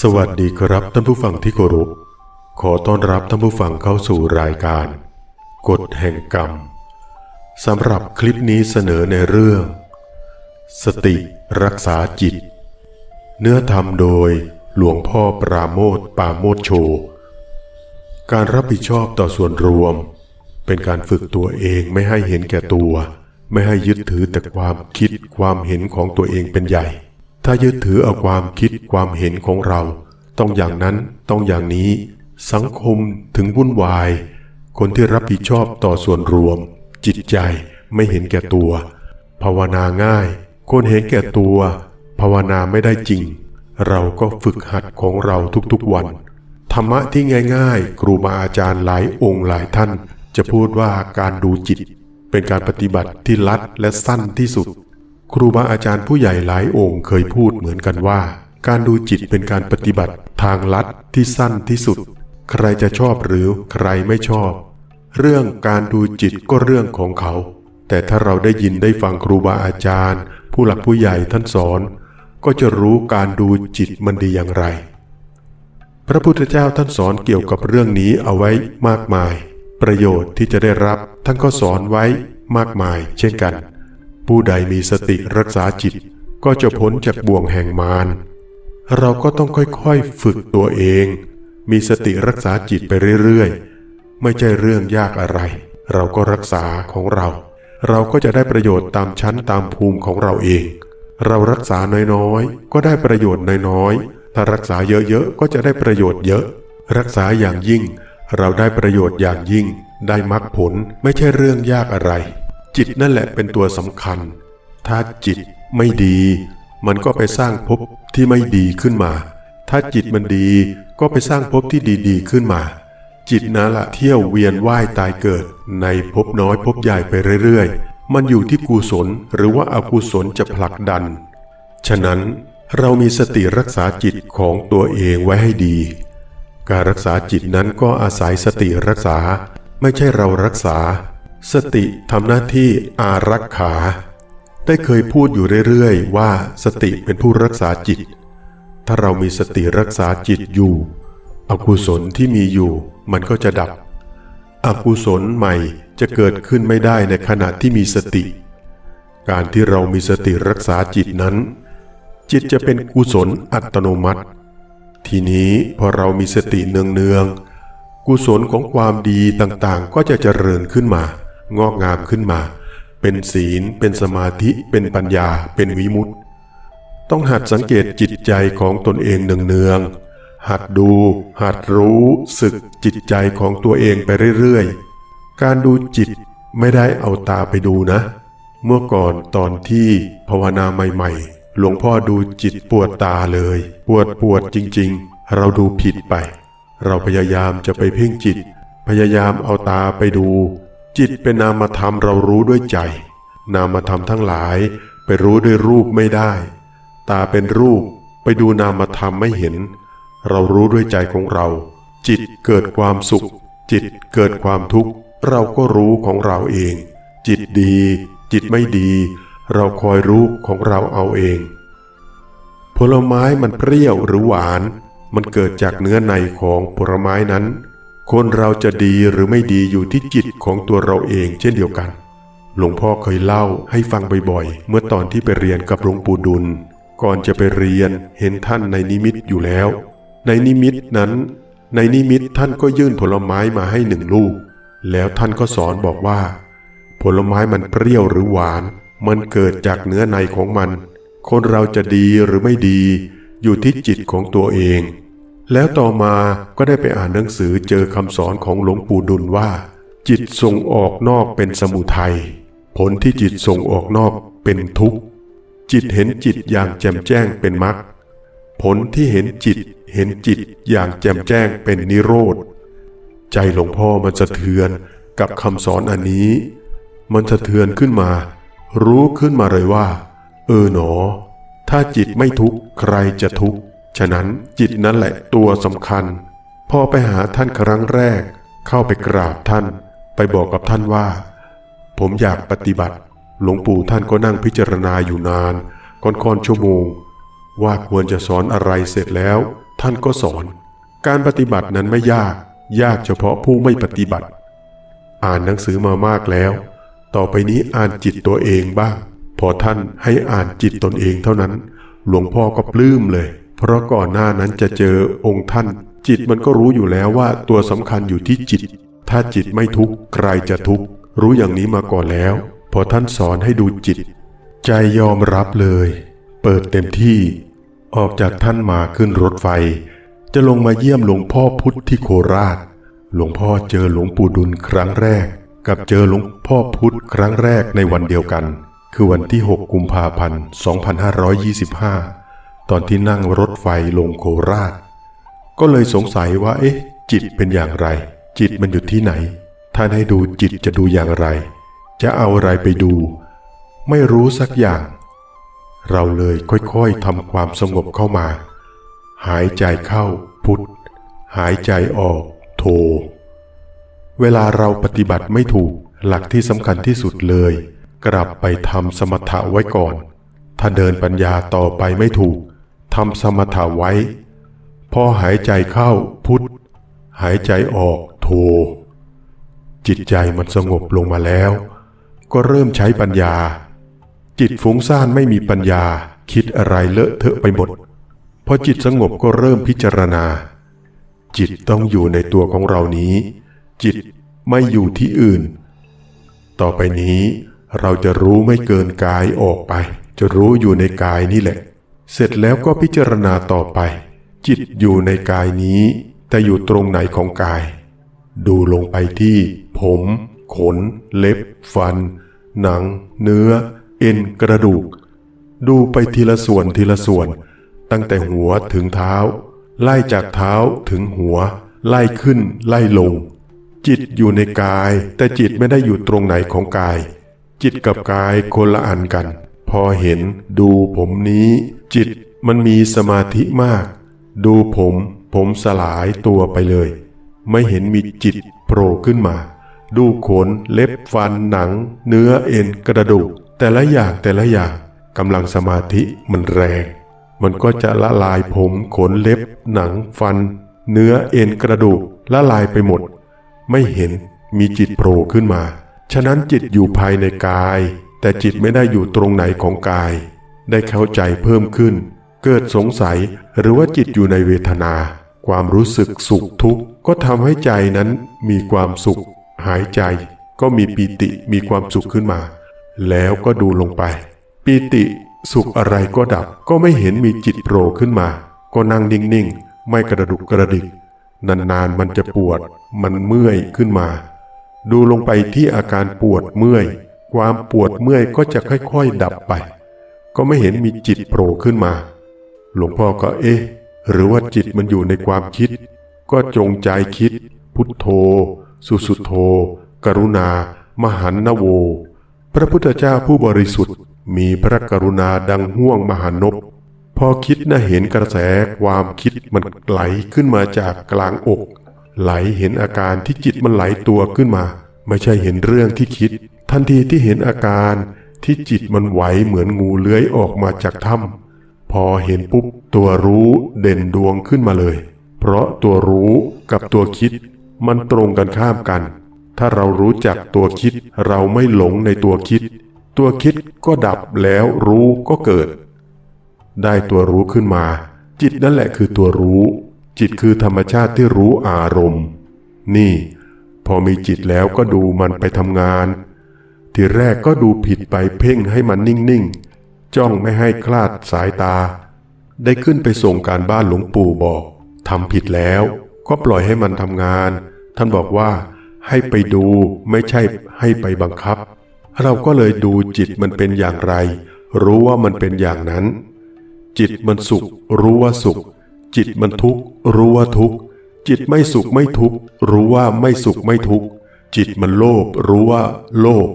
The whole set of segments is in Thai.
สวัสดีครับท่านผู้ฟังที่เคารพ ขอต้อนรับท่านผู้ฟังเข้าสู่รายการ กฎแห่งกรรมสำหรับคลิปนี้เสนอในเรื่อง สติรักษาจิต เนื้อธรรมโดยหลวงพ่อปราโมทปราโมทโช การรับผิดชอบต่อส่วนรวม เป็นการฝึกตัวเองไม่ให้เห็นแก่ตัว ไม่ให้ยึดถือแต่ความคิดความเห็นของตัวเองเป็นใหญ่ ถ้ายึดถือเอาความคิดความเห็นของเรา ต้องอย่างนั้นต้องอย่างนี้ สังคมถึงวุ่นวาย คนที่รับผิดชอบต่อส่วนรวม จิตใจไม่เห็นแก่ตัว ภาวนาง่าย คนเห็นแก่ตัว ภาวนาไม่ได้จริง เราก็ฝึกหัดของเราทุกๆวัน ธรรมะที่ง่ายๆ ครูบาอาจารย์หลายองค์หลายท่าน จะพูดว่าการดูจิต เป็นการปฏิบัติที่ลัดและสั้นที่สุด ครูบาอาจารย์ผู้ใหญ่หลายองค์เคยพูดเหมือนกันว่า การดูจิตเป็นการปฏิบัติทางลัดที่สั้นที่สุด ใครจะชอบหรือใครไม่ชอบ เรื่องการดูจิตก็เรื่องของเขา แต่ถ้าเราได้ยินได้ฟังครูบาอาจารย์ ผู้หลักผู้ใหญ่ท่านสอน ก็จะรู้การดูจิตมันดีอย่างไร พระพุทธเจ้าท่านสอนเกี่ยวกับเรื่องนี้เอาไว้มากมาย ประโยชน์ที่จะได้รับท่านก็สอนไว้มากมาย เช่นกัน ผู้ใดมีสติรักษาจิตก็จะพ้นจากบ่วงแห่งมารเราก็ต้องค่อยๆฝึกตัวเอง มีสติรักษาจิตไปเรื่อยๆ ไม่ใช่เรื่องยากอะไร เราก็รักษาของเรา เราก็จะได้ประโยชน์ตามชั้นตามภูมิของเราเอง เรารักษาน้อยๆ ก็ได้ประโยชน์น้อยๆ ถ้ารักษาเยอะๆ ก็จะได้ประโยชน์เยอะ รักษาอย่างยิ่ง เราได้ประโยชน์อย่างยิ่ง ได้มรรคผลไม่ใช่เรื่องยากอะไร จิตนั่นแหละเป็นตัวสำคัญ ถ้าจิตไม่ดี มันก็ไปสร้างภพที่ไม่ดีขึ้นมา ถ้าจิตมันดีก็ไปสร้างภพที่ดีๆขึ้นมา จิตนั่นละเที่ยวเวียนว่ายตายเกิด ในภพน้อยภพใหญ่ไปเรื่อยๆ มันอยู่ที่กุศลหรือว่าอากุศลจะผลักดัน ฉะนั้นเรามีสติรักษาจิตของตัวเองไว้ให้ดี การรักษาจิตนั้นก็อาศัยสติรักษา ไม่ใช่เรารักษา สติทำหน้าที่อารักขา ได้เคยพูดอยู่เรื่อยๆ ว่าสติเป็นผู้รักษาจิต ถ้าเรามีสติรักษาจิตอยู่ อกุศลที่มีอยู่ มันก็จะดับ อกุศลใหม่จะเกิดขึ้นไม่ได้ในขณะที่มีสติ การที่เรามีสติรักษาจิตนั้น จิตจะเป็นกุศลอัตโนมัติ ทีนี้พอเรามีสติเนืองๆกุศลของความดีต่างๆ ก็จะเจริญขึ้นมา งอกงามขึ้นมา เป็นศีล เป็นสมาธิ เป็นปัญญา เป็นวิมุตติ ต้องหัดสังเกตจิตใจของตนเองเนืองๆหัดดู หัดรู้สึกจิตใจของตัวเองไปเรื่อยๆ การดูจิตไม่ได้เอาตาไปดูนะ เมื่อก่อนตอนที่ภาวนาใหม่ๆ หลวงพ่อดูจิตปวดตาเลย ปวดปวดจริงๆ เราดูผิดไป เราพยายามจะไปเพ่งจิต พยายามเอาตาไปดู จิตเป็นนามธรรมเรารู้ด้วยใจ นามธรรมทั้งหลายไปรู้ด้วยรูปไม่ได้ ตาเป็นรูปไปดูนามธรรมไม่เห็น เรารู้ด้วยใจของเรา จิตเกิดความสุข จิตเกิดความทุกข์ เราก็รู้ของเราเอง จิตดี จิตไม่ดี เราคอยรู้ของเราเอาเอง ผลไม้มันเปรี้ยวหรือหวาน มันเกิดจากเนื้อในของผลไม้นั้น คนเราจะดีหรือไม่ดีอยู่ที่จิตของตัวเราเองเช่นเดียวกัน หลวงพ่อเคยเล่าให้ฟังบ่อยๆ เมื่อตอนที่ไปเรียนกับหลวงปู่ดุล ก่อนจะไปเรียนเห็นท่านในนิมิตอยู่แล้ว ในนิมิตนั้น ในนิมิตท่านก็ยื่นผลไม้มาให้หนึ่งลูก แล้วท่านก็สอนบอกว่า ผลไม้มันเปรี้ยวหรือหวาน มันเกิดจากเนื้อในของมัน คนเราจะดีหรือไม่ดี อยู่ที่จิตของตัวเอง แล้วต่อมาก็ได้ไปอ่านหนังสือเจอคำสอนของหลวงปู่ดุลว่า จิตส่งออกนอกเป็นสมุทัยผลที่จิตส่งออกนอกเป็นทุกข์ จิตเห็นจิตอย่างแจ่มแจ้งเป็นมรรคผลที่เห็นจิตเห็นจิตอย่างแจ่มแจ้งเป็นนิโรธ ใจหลวงพ่อมันสะเทือนกับคำสอนอันนี้ มันสะเทือนขึ้นมา รู้ขึ้นมาเลยว่า เออหนอ ถ้าจิตไม่ทุกข์ใครจะทุกข์ ฉะนั้นจิตนั่นแหละตัวสำคัญ พอไปหาท่านครั้งแรก เข้าไปกราบท่าน ไปบอกกับท่านว่า ผมอยากปฏิบัติ หลวงปู่ท่านก็นั่งพิจารณาอยู่นานค่อนๆชั่วโมง ว่าควรจะสอนอะไรเสร็จแล้ว ท่านก็สอน การปฏิบัตินั้นไม่ยาก ยากเฉพาะผู้ไม่ปฏิบัติ อ่านหนังสือมามากแล้ว ต่อไปนี้อ่านจิตตัวเองบ้าง พอท่านให้อ่านจิตตนเองเท่านั้น หลวงพ่อก็ปลื้มเลย เพราะก่อนหน้านั้นจะเจอองค์ท่าน จิตมันก็รู้อยู่แล้วว่าตัวสำคัญอยู่ที่จิต ถ้าจิตไม่ทุกข์ใครจะทุกข์รู้อย่างนี้มาก่อนแล้ว พอท่านสอนให้ดูจิต ใจยอมรับเลย เปิดเต็มที่ ออกจากท่านมาขึ้นรถไฟ จะลงมาเยี่ยมหลวงพ่อพุทธที่โคราช หลวงพ่อเจอหลวงปู่ดุลครั้งแรก กับเจอหลวงพ่อพุธครั้งแรกในวันเดียวกัน คือวันที่ 6 กุมภาพันธ์ 2525 ตอนที่นั่งรถไฟลงโคราช ก็เลยสงสัยว่า เอ๊ะ จิตเป็นอย่างไร จิตมันอยู่ที่ไหน ท่านให้ดูจิตจะดูอย่างไร จะเอาอะไรไปดู ไม่รู้สักอย่าง เราเลยค่อยๆทำความสงบเข้ามา หายใจเข้าพุทธหายใจออก โท เวลาเราปฏิบัติไม่ถูกหลักที่สำคัญที่สุดเลย กลับไปทำสมถะไว้ก่อน ถ้าเดินปัญญาต่อไปไม่ถูก ทำสมถะไว้ พอหายใจเข้าพุทธหายใจออกโท จิตใจมันสงบลงมาแล้ว ก็เริ่มใช้ปัญญา จิตฟุ้งซ่านไม่มีปัญญา คิดอะไรเลอะเทอะไปหมดพอจิตสงบก็เริ่มพิจารณา จิตต้องอยู่ในตัวของเรานี้ จิตไม่อยู่ที่อื่น ต่อไปนี้เราจะรู้ไม่เกินกายออกไป จะรู้อยู่ในกายนี่แหละ เสร็จแล้วก็พิจารณาต่อไป จิตอยู่ในกายนี้ แต่อยู่ตรงไหนของกาย ดูลงไปที่ ผม ขน เล็บ ฟัน หนัง เนื้อ เอ็นกระดูก ดูไปทีละส่วนทีละส่วน ตั้งแต่หัวถึงเท้า ไล่จากเท้าถึงหัว ไล่ขึ้น ไล่ลง จิตอยู่ในกาย แต่จิตไม่ได้อยู่ตรงไหนของกาย จิตกับกายคนละอันกัน พอเห็นดูผมนี้ จิตมันมีสมาธิมาก ดูผมผมสลายตัวไปเลย ไม่เห็นมีจิตโผล่ขึ้นมา ดูขนเล็บฟันหนัง เนื้อเอ็นกระดูก แต่ละอย่างแต่ละอย่างกำลังสมาธิมันแรง มันก็จะละลายผมขนเล็บ หนังฟัน เนื้อเอ็นกระดูกละลายไปหมด ไม่เห็นมีจิตโผล่ขึ้นมา ฉะนั้นจิตอยู่ภายในกาย แต่จิตไม่ได้อยู่ตรงไหนของกาย ได้เข้าใจเพิ่มขึ้น เกิดสงสัยหรือว่าจิตอยู่ในเวทนา ความรู้สึกสุขทุกข์ก็ทำให้ใจนั้นมีความสุข หายใจ ก็มีปีติมีความสุขขึ้นมา แล้วก็ดูลงไป ปีติสุขอะไรก็ดับก็ไม่เห็นมีจิตโผล่ขึ้นมา ก็นั่งนิ่งๆ ไม่กระดุกกระดิก นานๆมันจะปวด มันเมื่อยขึ้นมา ดูลงไปที่อาการปวดเมื่อย ความปวดเมื่อยก็จะค่อยๆดับไป ก็ไม่เห็นมีจิตโผล่ขึ้นมา หลวงพ่อก็เอ๊ะ หรือว่าจิตมันอยู่ในความคิด ก็จงใจคิด พุทโธ สุสุโธ กรุณา มหันนโว พระพุทธเจ้าผู้บริสุทธิ์ มีพระกรุณาดังห่วงมหานพพอคิดนะเห็นกระแสความคิดมันไหลขึ้นมาจากกลางอก ไหลเห็นอาการที่จิตมันไหลตัวขึ้นมา ไม่ใช่เห็นเรื่องที่คิด ทันทีที่เห็นอาการที่จิตมันไหวเหมือนงูเลื้อยออกมาจากถ้ำพอเห็นปุ๊บตัวรู้เด่นดวงขึ้นมาเลย เพราะตัวรู้กับตัวคิดมันตรงกันข้ามกัน ถ้าเรารู้จักตัวคิดเราไม่หลงในตัวคิด ตัวคิดก็ดับแล้วรู้ก็เกิด ได้ตัวรู้ขึ้นมา จิตนั่นแหละคือตัวรู้ จิตคือธรรมชาติที่รู้อารมณ์ นี่ พอมีจิตแล้วก็ดูมันไปทำงาน ทีแรกก็ดูผิดไปเพ่งให้มันนิ่งๆ จ้องไม่ให้คลาดสายตา ได้ขึ้นไปส่งการบ้านหลวงปู่บอกทำผิดแล้ว ก็ปล่อยให้มันทำงาน ท่านบอกว่า ให้ไปดูไม่ใช่ให้ไปบังคับ เราก็เลยดูจิตมันเป็นอย่างไร รู้ว่ามันเป็นอย่างนั้น จิตมันสุข รู้ว่าสุข จิตมันทุกข์รู้ว่าทุกข์จิตไม่สุขไม่ทุกข์รู้ว่าไม่สุขไม่ทุกข์จิตมันโลภรู้ว่าโลภ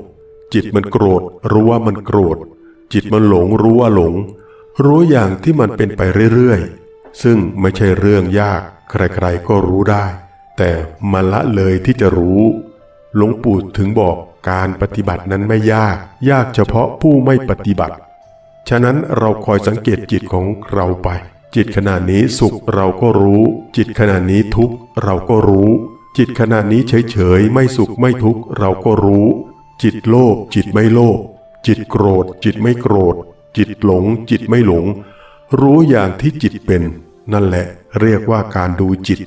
จิตมันโกรธ รู้ว่ามันโกรธ จิตมันหลงรู้ว่าหลง รู้อย่างที่มันเป็นไปเรื่อยๆ ซึ่งไม่ใช่เรื่องยาก ใครๆก็รู้ได้ แต่มันละเลยที่จะรู้ หลวงปู่ถึงบอกการปฏิบัตินั้นไม่ยาก ยากเฉพาะผู้ไม่ปฏิบัติ ฉะนั้นเราคอยสังเกตจิตของเราไป จิตขณะนี้สุขเราก็รู้ จิตขณะนี้ทุกข์เราก็รู้ จิตขณะนี้เฉยๆไม่สุขไม่ทุกข์เราก็รู้ จิตโลภจิตไม่โลภจิตโกรธ จิตไม่โกรธ จิตหลง จิตไม่หลง รู้อย่างที่จิตเป็น นั่นแหละเรียกว่าการดูจิต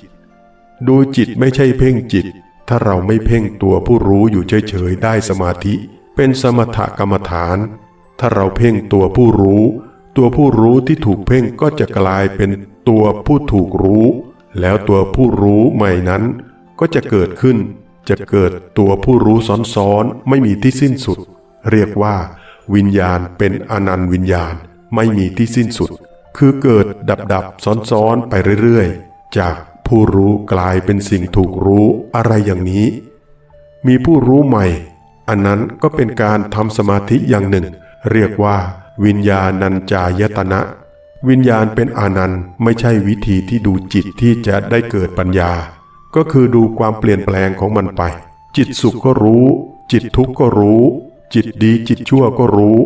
ดูจิตไม่ใช่เพ่งจิต ถ้าเราไม่เพ่งตัวผู้รู้อยู่เฉยๆได้สมาธิ เป็นสมถกรรมฐาน ถ้าเราเพ่งตัวผู้รู้ ตัวผู้รู้ที่ถูกเพ่งก็จะกลายเป็นตัวผู้ถูกรู้ แล้วตัวผู้รู้ใหม่นั้นก็จะเกิดขึ้น จะเกิดตัวผู้รู้ซ้อนๆ ไม่มีที่สิ้นสุด เรียกว่า วิญญาณเป็นอนันต์วิญญาณไม่มีที่สิ้นสุด คือเกิดดับดับๆซ้อนๆ ไปเรื่อยๆ จากผู้รู้กลายเป็นสิ่งถูกรู้อะไรอย่างนี้ มีผู้รู้ใหม่ อันนั้นก็เป็นการทำสมาธิอย่างหนึ่ง เรียกว่า วิญญาณัญจายตนะ วิญญาณเป็นอนันต์ไม่ใช่วิธีที่ดูจิตที่จะได้เกิดปัญญา ก็คือดูความเปลี่ยนแปลงของมันไป จิตสุขก็รู้ จิตทุกข์ก็รู้ จิตดีจิตชั่วก็รู้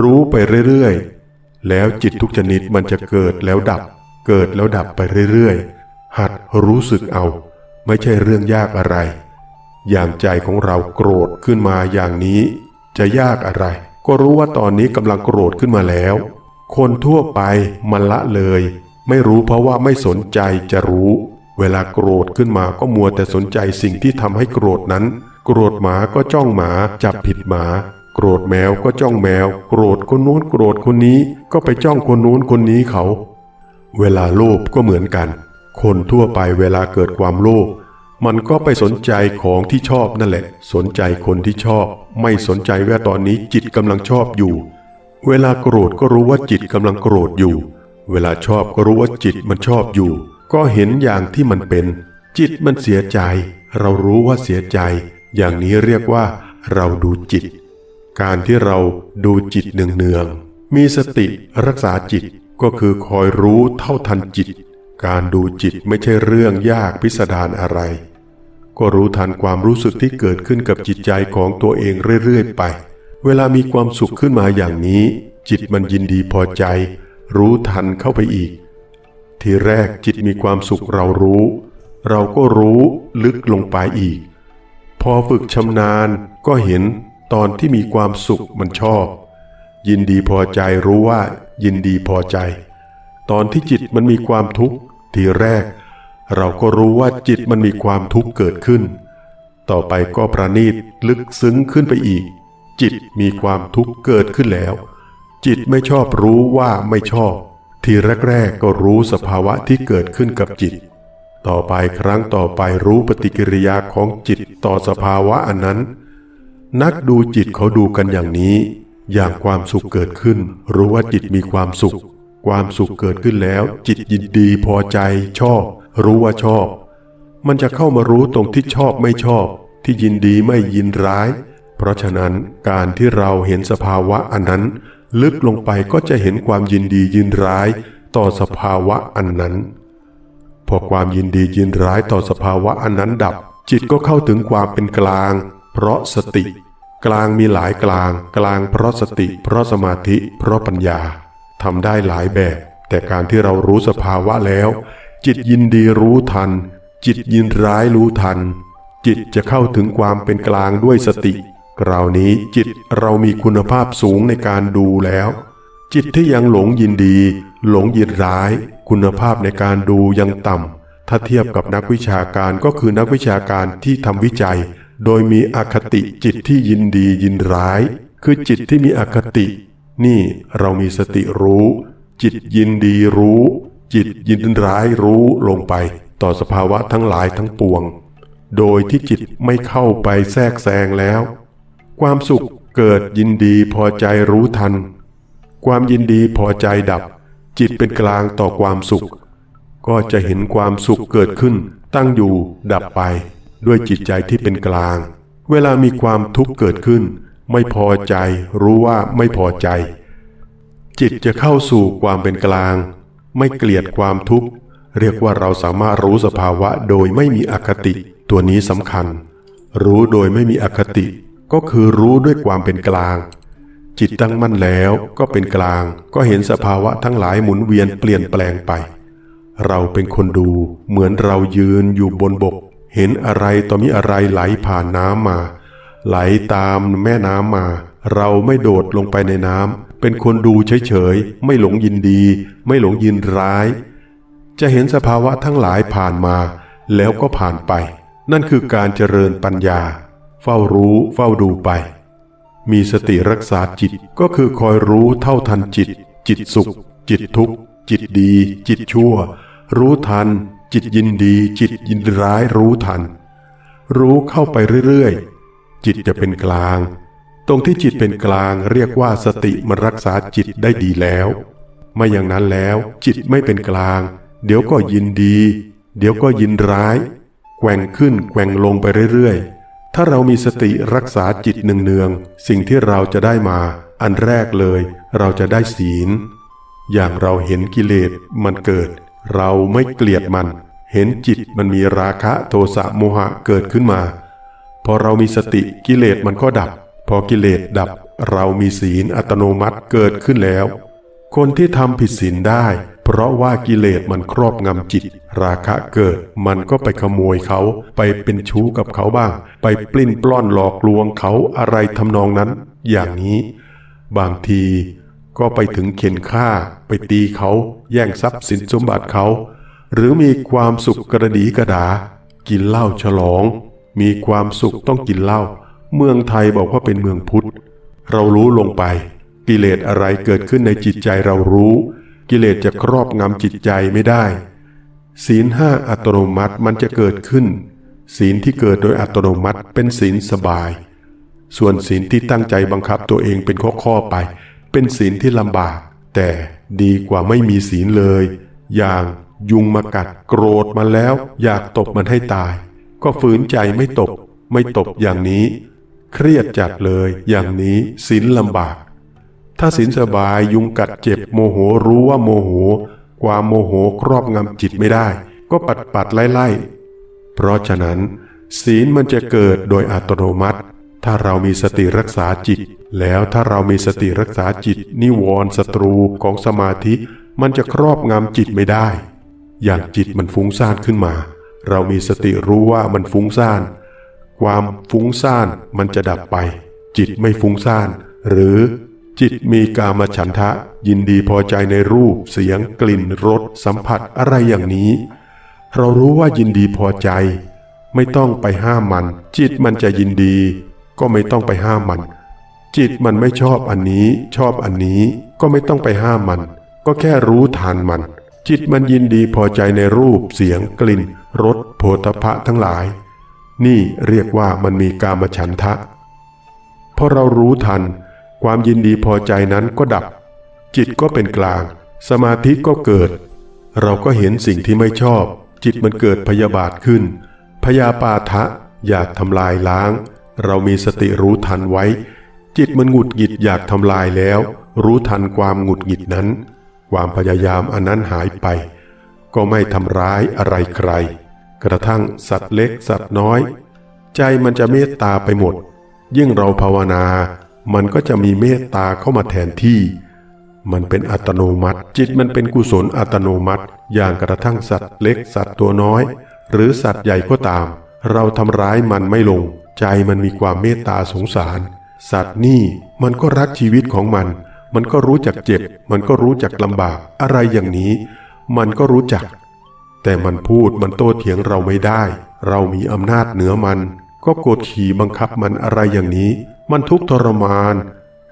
รู้ไปเรื่อยๆ แล้วจิตทุกชนิดมันจะเกิดแล้วดับ เกิดแล้วดับไปเรื่อยๆ หัดรู้สึกเอา ไม่ใช่เรื่องยากอะไร อย่างใจของเราโกรธขึ้นมาอย่างนี้ จะยากอะไร ก็รู้ว่าตอนนี้กำลังโกรธขึ้นมาแล้ว คนทั่วไปมันละเลย ไม่รู้เพราะว่าไม่สนใจจะรู้ เวลาโกรธขึ้นมาก็มัวแต่สนใจสิ่งที่ทำให้โกรธนั้น โกรธหมาก็จ้องหมาจับผิดหมา โกรธแมวก็จ้องแมว โกรธคนนู้นโกรธคนนี้ก็ไปจ้องคนนู้นคนนี้เขา เวลาโลภก็เหมือนกัน คนทั่วไปเวลาเกิดความโลภมันก็ไปสนใจของที่ชอบนั่นแหละ สนใจคนที่ชอบ ไม่สนใจว่าตอนนี้จิตกำลังชอบอยู่ เวลาโกรธก็รู้ว่าจิตกำลังโกรธอยู่ เวลาชอบก็รู้ว่าจิตมันชอบอยู่ ก็เห็นอย่างที่มันเป็น จิตมันเสียใจ เรารู้ว่าเสียใจ อย่างนี้เรียกว่าเราดูจิต การที่เราดูจิตเนืองๆมีสติรักษาจิตก็คือคอยรู้เท่าทันจิต การดูจิตไม่ใช่เรื่องยากพิสดารอะไร ก็รู้ทันความรู้สึกที่เกิดขึ้นกับจิตใจของตัวเองเรื่อยๆไป เวลามีความสุขขึ้นมาอย่างนี้ จิตมันยินดีพอใจ รู้ทันเข้าไปอีก ทีแรกจิตมีความสุขเรารู้ เราก็รู้ลึกลงไปอีก พอฝึกชำนาญก็เห็นตอนที่มีความสุขมันชอบ ยินดีพอใจรู้ว่ายินดีพอใจ ตอนที่จิตมันมีความทุกข์ทีแรก เราก็รู้ว่าจิตมันมีความทุกข์เกิดขึ้น ต่อไปก็ประณีตลึกซึ้งขึ้นไปอีก จิตมีความทุกข์เกิดขึ้นแล้ว จิตไม่ชอบรู้ว่าไม่ชอบ ทีแรกๆก็รู้สภาวะที่เกิดขึ้นกับจิต ต่อไปครั้งต่อไปรู้ปฏิกิริยาของจิตต่อสภาวะอันนั้น นักดูจิตเขาดูกันอย่างนี้ อย่างความสุขเกิดขึ้น รู้ว่าจิตมีความสุข ความสุขเกิดขึ้นแล้ว จิตยินดีพอใจ ชอบ รู้ว่าชอบ มันจะเข้ามารู้ตรงที่ชอบไม่ชอบ ที่ยินดีไม่ยินร้าย เพราะฉะนั้นการที่เราเห็นสภาวะอันนั้น ลึกลงไปก็จะเห็นความยินดียินร้ายต่อสภาวะอันนั้น พอความยินดียินร้ายต่อสภาวะอันนั้นดับ จิตก็เข้าถึงความเป็นกลาง เพราะสติ กลางมีหลายกลาง กลางเพราะสติ เพราะสมาธิ เพราะปัญญาทำได้หลายแบบ แต่การที่เรารู้สภาวะแล้ว จิตยินดีรู้ทัน จิตยินร้ายรู้ทัน จิตจะเข้าถึงความเป็นกลางด้วยสติ คราวนี้จิตเรามีคุณภาพสูงในการดูแล้ว จิตที่ยังหลงยินดี หลงยินร้าย คุณภาพในการดูยังต่ำถ้าเทียบกับนักวิชาการก็คือนักวิชาการที่ทำวิจัย โดยมีอคติจิตที่ยินดียินร้าย คือจิตที่มีอคติ นี่เรามีสติรู้ จิตยินดีรู้ จิตยินร้ายรู้ลงไป ต่อสภาวะทั้งหลายทั้งปวง โดยที่จิตไม่เข้าไปแทรกแซงแล้ว ความสุขเกิดยินดีพอใจรู้ทัน ความยินดีพอใจดับ จิตเป็นกลางต่อความสุข ก็จะเห็นความสุขเกิดขึ้น ตั้งอยู่ดับไป ด้วยจิตใจที่เป็นกลาง เวลามีความทุกข์เกิดขึ้น ไม่พอใจ รู้ว่าไม่พอใจ จิตจะเข้าสู่ความเป็นกลาง ไม่เกลียดความทุกข์เรียกว่าเราสามารถรู้สภาวะโดยไม่มีอคติ ตัวนี้สำคัญ รู้โดยไม่มีอคติ ก็คือรู้ด้วยความเป็นกลาง จิตตั้งมั่นแล้วก็เป็นกลาง ก็เห็นสภาวะทั้งหลายหมุนเวียนเปลี่ยนแปลงไป เราเป็นคนดูเหมือนเรายืนอยู่บนบก เห็นอะไรต่อมีอะไรไหลผ่านน้ำมา ไหลตามแม่น้ำมา เราไม่โดดลงไปในน้ำเป็นคนดูเฉยๆ ไม่หลงยินดี ไม่หลงยินร้าย จะเห็นสภาวะทั้งหลายผ่านมา แล้วก็ผ่านไป นั่นคือการเจริญปัญญา เฝ้ารู้เฝ้าดูไป มีสติรักษาจิตก็คือคอยรู้เท่าทันจิต จิตสุข จิตทุกข์ จิตดี จิตชั่ว รู้ทัน จิตยินดี จิตยินร้ายรู้ทัน รู้เข้าไปเรื่อยๆ จิตจะเป็นกลาง ตรงที่จิตเป็นกลางเรียกว่าสติมันรักษาจิตได้ดีแล้วไม่อย่างนั้นแล้วจิตไม่เป็นกลาง เดี๋ยวก็ยินดี เดี๋ยวก็ยินร้ายแกว่งขึ้นแกว่งลงไปเรื่อยๆ ถ้าเรามีสติรักษาจิตเนืองๆสิ่งที่เราจะได้มา อันแรกเลย เราจะได้ศีล อย่างเราเห็นกิเลสมันเกิด เราไม่เกลียดมัน เห็นจิตมันมีราคะโทสะโมหะเกิดขึ้นมา พอเรามีสติกิเลสมันก็ดับ พอกิเลสดับ เรามีศีลอัตโนมัติเกิดขึ้นแล้ว คนที่ทำผิดศีลได้ เพราะว่ากิเลสมันครอบงำจิต ราคะเกิด มันก็ไปขโมยเขา ไปเป็นชู้กับเขาบ้าง ไปปลิ้นปล้อนหลอกลวงเขาอะไรทำนองนั้น อย่างนี้ บางทีก็ไปถึงเข็นฆ่า ไปตีเขาแย่งทรัพย์สินสมบัติเขา หรือมีความสุขกระดีกระดา กินเหล้าฉลอง มีความสุขต้องกินเหล้าเมืองไทยบอกว่าเป็นเมืองพุทธ เรารู้ลงไป กิเลสอะไรเกิดขึ้นในจิตใจเรารู้ กิเลสจะครอบงำจิตใจไม่ได้ ศีลห้าอัตโนมัติมันจะเกิดขึ้น ศีลที่เกิดโดยอัตโนมัติเป็นศีลสบาย ส่วนศีลที่ตั้งใจบังคับตัวเองเป็นข้อๆไป เป็นศีลที่ลำบาก แต่ดีกว่าไม่มีศีลเลย อย่างยุงมากัดโกรธมาแล้ว อยากตบมันให้ตาย ก็ฝืนใจไม่ตบ ไม่ตบอย่างนี้ เครียดจัดเลย อย่างนี้ศีลลำบาก ถ้าศีลสบายยุงกัดเจ็บโมโหรู้ว่าโมโห ความโมโหครอบงำจิตไม่ได้ ก็ปัดปัดไล่ไล่เพราะฉะนั้น ศีลมันจะเกิดโดยอัตโนมัติ ถ้าเรามีสติรักษาจิต แล้วถ้าเรามีสติรักษาจิต นิวรณ์ศัตรูของสมาธิ มันจะครอบงำจิตไม่ได้ อย่างจิตมันฟุ้งซ่านขึ้นมา เรามีสติรู้ว่ามันฟุ้งซ่านความฟุ้งซ่านมันจะดับไป จิตไม่ฟุ้งซ่าน หรือ จิตมีกามฉันทะ ยินดีพอใจในรูปเสียงกลิ่นรสสัมผัสอะไรอย่างนี้ เรารู้ว่ายินดีพอใจ ไม่ต้องไปห้ามมัน จิตมันจะยินดี ก็ไม่ต้องไปห้ามมัน จิตมันไม่ชอบอันนี้ ชอบอันนี้ก็ไม่ต้องไปห้ามมัน ก็แค่รู้ทันมัน จิตมันยินดีพอใจในรูปเสียงกลิ่นรสโผฏฐะทั้งหลาย นี่เรียกว่ามันมีกามฉันทะพอเรารู้ทัน ความยินดีพอใจนั้นก็ดับ จิตก็เป็นกลาง สมาธิก็เกิด เราก็เห็นสิ่งที่ไม่ชอบ จิตมันเกิดพยาบาทขึ้น พยาปาทะอยากทำลายล้าง เรามีสติรู้ทันไว้ จิตมันหงุดหงิดอยากทำลายแล้ว รู้ทันความหงุดหงิดนั้น ความพยายามอันนั้นหายไป ก็ไม่ทำร้ายอะไรใคร กระทั่งสัตว์เล็กสัตว์น้อย ใจมันจะเมตตาไปหมด ยิ่งเราภาวนา มันก็จะมีเมตตาเข้ามาแทนที่ มันเป็นอัตโนมัติ จิตมันเป็นกุศลอัตโนมัติ อย่างกระทั่งสัตว์เล็กสัตว์ตัวน้อย หรือสัตว์ใหญ่ก็ตาม เราทำร้ายมันไม่ลง ใจมันมีความเมตตาสงสาร สัตว์นี่มันก็รักชีวิตของมัน มันก็รู้จักเจ็บ มันก็รู้จักลำบากอะไรอย่างนี้ มันก็รู้จัก แต่มันพูดมันโต้เถียงเราไม่ได้ เรามีอำนาจเหนือมัน ก็กดขี่บังคับมันอะไรอย่างนี้ มันทุกข์ทรมาน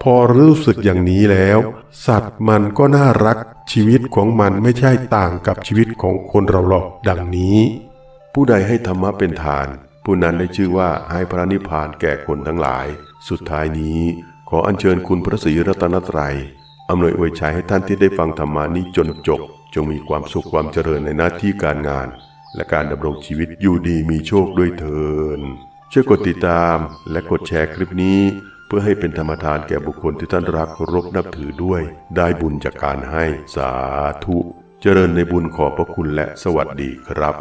พอรู้สึกอย่างนี้แล้ว สัตว์มันก็น่ารักชีวิตของมันไม่ใช่ต่างกับชีวิตของคนเราหรอกดังนี้ ผู้ใดให้ธรรมะเป็นทาน ผู้นั้นได้ชื่อว่าให้พระนิพพานแก่คนทั้งหลาย สุดท้ายนี้ ขออัญเชิญคุณพระศรีรัตนตรัยอำนวยอวยชัยให้ท่านที่ได้ฟังธรรมานี้จนจบ จงมีความสุขความเจริญในหน้าที่การงาน และการดำรงชีวิตอยู่ดีมีโชคด้วยเถิน ช่วยกดติดตามและกดแชร์คลิปนี้ เพื่อให้เป็นธรรมทานแก่บุคคลที่ท่านรักเคารพนับถือด้วย ได้บุญจากการให้สาธุ เจริญในบุญขอบพระคุณและสวัสดีครับ